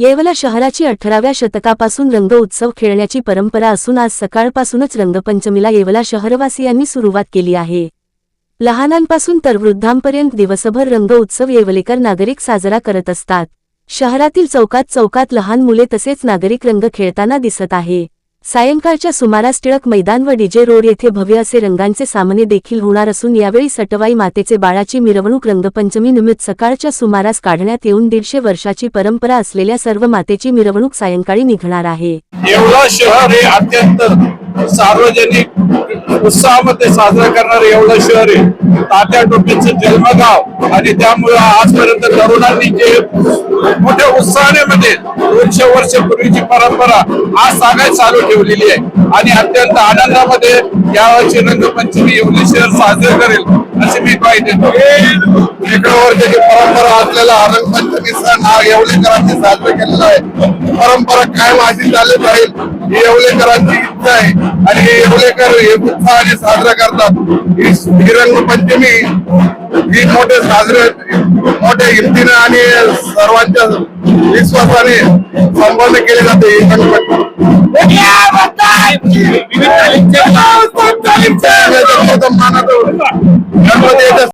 येवला शहराची अठराव्या शतकापासून रंग उत्सव खेळण्याची परंपरा असून आज सकाळपासूनच रंगपंचमीला येवला शहरवासियांनी सुरुवात केली आहे. लहानांपासून तर वृद्धांपर्यंत दिवसभर रंग उत्सव येवलेकर नागरिक साजरा करत असतात. शहरातील चौकात चौकात लहान मुले तसेच नागरिक रंग खेळताना दिसत आहे. सायंकाळच्या सुमारास टिळक मैदान व डीजे रोड येथे भव्य असे रंगांचे सामने देखील होणार असून यावेळी सटवाई मातेचे बाळाची मिरवणूक रंगपंचमी निमित्त सकाळच्या सुमारास काढण्यात येऊन दीडशे वर्षाची परंपरा असलेल्या सर्व मातेची मिरवणूक सायंकाळी निघणार आहे. शहर हे अत्यंत सार्वजनिक उत्साहामध्ये साजरा करणारे एवढं शहर आहे. तात्या टोपीचं जन्मगाव आणि त्यामुळे आजपर्यंत तरुणांनी जे मोठ्या उत्साहाने मध्ये दोनशे वर्षपूर्वीची परंपरा आज सांगायला चालू ठेवलेली आहे. आणि अत्यंत आनंदामध्ये यावर्षी रंगपंचमी एवढे शहर साजरे करेल असे मी पाहिजे शेकडो वर्षाची परंपरा असलेला हा रंगपंचमी सण हा येवलेकरांनी साजरा केलेला आहे. परंपरा कायम अशी चालत राहील ही येवलेकरांची इच्छा आहे. आणि हे येवलेकर हे उत्साहाने साजरा करतात. ही रंगपंचमी ही मोठे साजरे मोठ्या हिमतीनं आणि सर्वांच्या विश्वासाने संपन्न केली जाते. ही रंगपंचमी गणपती